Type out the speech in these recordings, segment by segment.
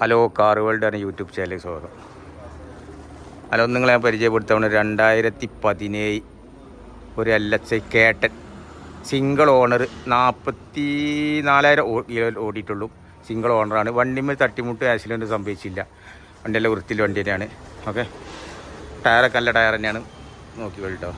Hello car world ആണ് YouTube channel സ്വാഗതം. Hello നിങ്ങളെ ഞാൻ പരിചയപ്പെടുത്തവണ് രണ്ടായിരത്തി പതിനേഴ് ഒരു എൽ എച്ച് ഐ കേട്ടൻ സിംഗിൾ ഓണർ നാൽപ്പത്തി നാലായിരം കിലോ ഓടിയിട്ടുള്ളൂ. സിംഗിൾ ഓണറാണ്. വണ്ടിമേൽ തട്ടിമുട്ട് ആക്സിഡന്റ് സംഭവിച്ചില്ല. വണ്ടിയെല്ലാം വൃത്തിയിൽ വണ്ടി തന്നെയാണ്. ഓക്കെ? ടയറൊക്കെ നല്ല ടയർ തന്നെയാണ്. നോക്കി കേട്ടോ.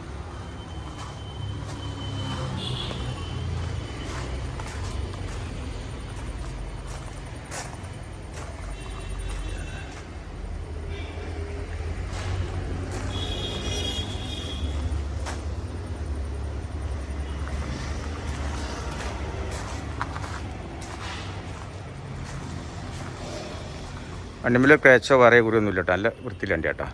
വണ്ടിമേൽ ക്രാച്ചോ വേറെ കുറിയൊന്നുമില്ല കേട്ടോ. നല്ല വൃത്തിയിൽ വണ്ടി കേട്ടോ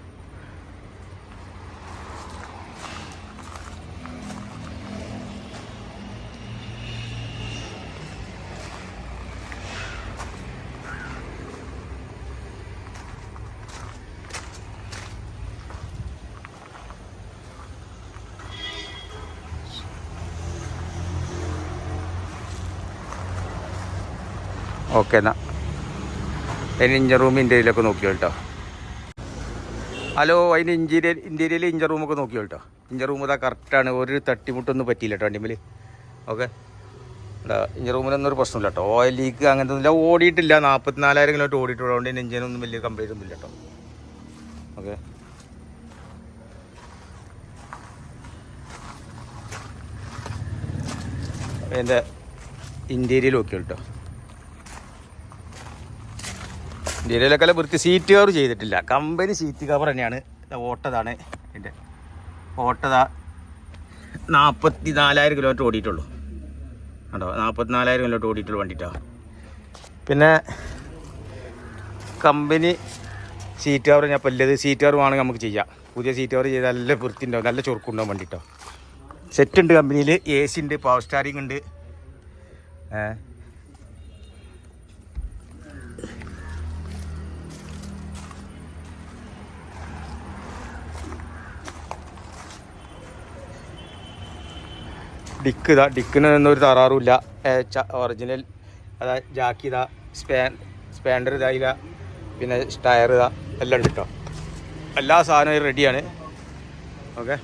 ഓക്കെ എന്നാൽ അതിന് ഇഞ്ചർ റൂം ഇന്റീരിയലൊക്കെ നോക്കിയോ കേട്ടോ ഹലോ അതിന് ഇന്റീരിയൽ ഇന്റീരിയൽ ഇഞ്ചർ റൂമൊക്കെ നോക്കിയോ കേട്ടോ ഇഞ്ചർ റൂം ഇതാ കറക്റ്റാണ് ഒരു തട്ടിമുട്ടൊന്നും പറ്റിയില്ല കേട്ടോ വണ്ടിമേൽ ഓക്കെ ഇഞ്ചർ റൂമിലൊന്നും ഒരു പ്രശ്നമില്ല കേട്ടോ ഓയിൽ ലീക്ക് അങ്ങനത്തെ ഒന്നുമില്ല ഓടിയിട്ടില്ല. നാൽപ്പത്തിനാലായിരം കിലോമീറ്റർ ഓടിയിട്ടുള്ളതുകൊണ്ട് തന്നെ എഞ്ചിനൊന്നും വലിയ കംപ്ലൈന്റ് ഒന്നും ഇല്ല കേട്ടോ ഓക്കെ എന്റെ ഇന്റീരിയൽ നോക്കിയോ കേട്ടോ ഇന്ത്യയിലൊക്കെ വൃത്തി സീറ്റ് കവർ ചെയ്തിട്ടില്ല. കമ്പനി സീറ്റ് കവർ തന്നെയാണ്. ഓട്ടതാണ് ഇതിന്റെ ഓട്ടതാ നാൽപ്പത്തി നാലായിരം കിലോമീറ്റർ ഓടിയിട്ടുള്ളൂ. കണ്ടോ? നാൽപ്പത്തി നാലായിരം കിലോമീറ്റർ ഓടിയിട്ടുള്ള വണ്ടിയിട്ടാണ് പിന്നെ കമ്പനി സീറ്റ് കവർ ഞാൻ പല്ലത് സീറ്റ് കവർ വേണമെങ്കിൽ നമുക്ക് ചെയ്യാം. പുതിയ സീറ്റ് കവർ ചെയ്താൽ നല്ല വൃത്തി ഉണ്ടാവും. നല്ല ചുരുക്കുണ്ടാവും വണ്ടിട്ടോ. സെറ്റ് ഉണ്ട് കമ്പനിയിൽ എ സി ഉണ്ട് പവർ സ്റ്റാറിങ് ഉണ്ട്. ഏഹ് ഡിക്ക് ഇതാ ഡിക്കിന് ഒന്നും ഒരു തറാറുമില്ല ഒറിജിനൽ അതാ ജാക്കി ഇതാ സ്പാൻ സ്പാൻഡർ ഇതായില്ല പിന്നെ ടയർ ഇതാ എല്ലാം ഉണ്ട് കേട്ടോ എല്ലാ സാധനവും റെഡിയാണ് ഓക്കെ.